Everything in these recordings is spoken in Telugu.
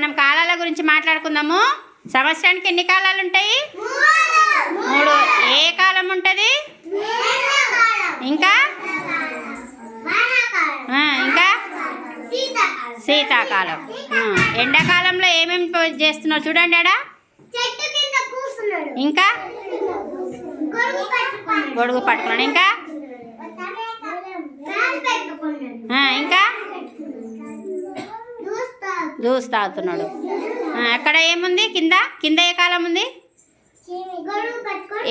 మనం కాలాల గురించి మాట్లాడుకుందాము. సంవత్సరానికి ఎన్ని కాలాలు ఉంటాయి మూడు. ఏ కాలం ఉంటుంది? ఇంకా? ఇంకా? శీతాకాలం. ఎండాకాలంలో ఏమేమి చేస్తున్నారు చూడండి ఆడ. ఇంకా? గొడుగు పట్టుకున్నాడు ఇంకా ఫ్యాన్ పెట్టుకున్నాడు ఆ, ఇంకా చూస్తాడు జ్యూస్ తాగుతున్నాడు అక్కడ ఏముంది? కింద? కింద ఏ కాలం ఉంది?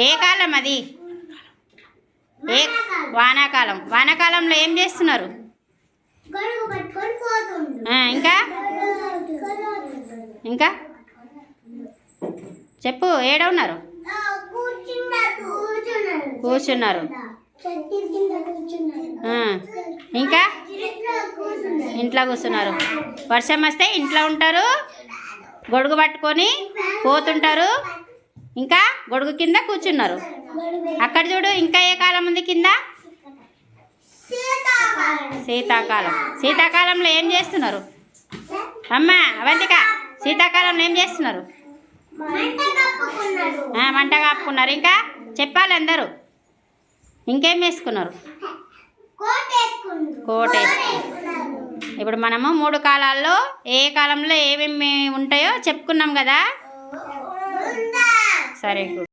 ఏ కాలం అది? ఏ వానాకాలం. వానాకాలంలో ఏం చేస్తున్నారు? ఇంకా? ఇంకా? చెప్పు ఏడ ఉన్నారు కూర్చున్నారు. ఇంకా? ఇంట్లో కూర్చున్నారు. వర్షం వస్తే ఇంట్లో ఉంటారు గొడుగు పట్టుకొని పోతుంటారు. ఇంకా గొడుగు కింద కూర్చున్నారు. అక్కడ చూడు ఇంకా ఏ కాలం ఉంది కింద? శీతాకాలం. శీతాకాలంలో ఏం చేస్తున్నారు? అమ్మ అవంతిక శీతాకాలంలో ఏం చేస్తున్నారు? మంట కాపుకున్నారు ఇంకా చెప్పాలి అందరూ. ఇంకేం వేసుకున్నారు? కోట్ వేసుకున్నారు. ఇప్పుడు మనము మూడు కాలాల్లో ఏ కాలంలో ఏమేమి ఉంటాయో చెప్పుకున్నాం కదా? సరే.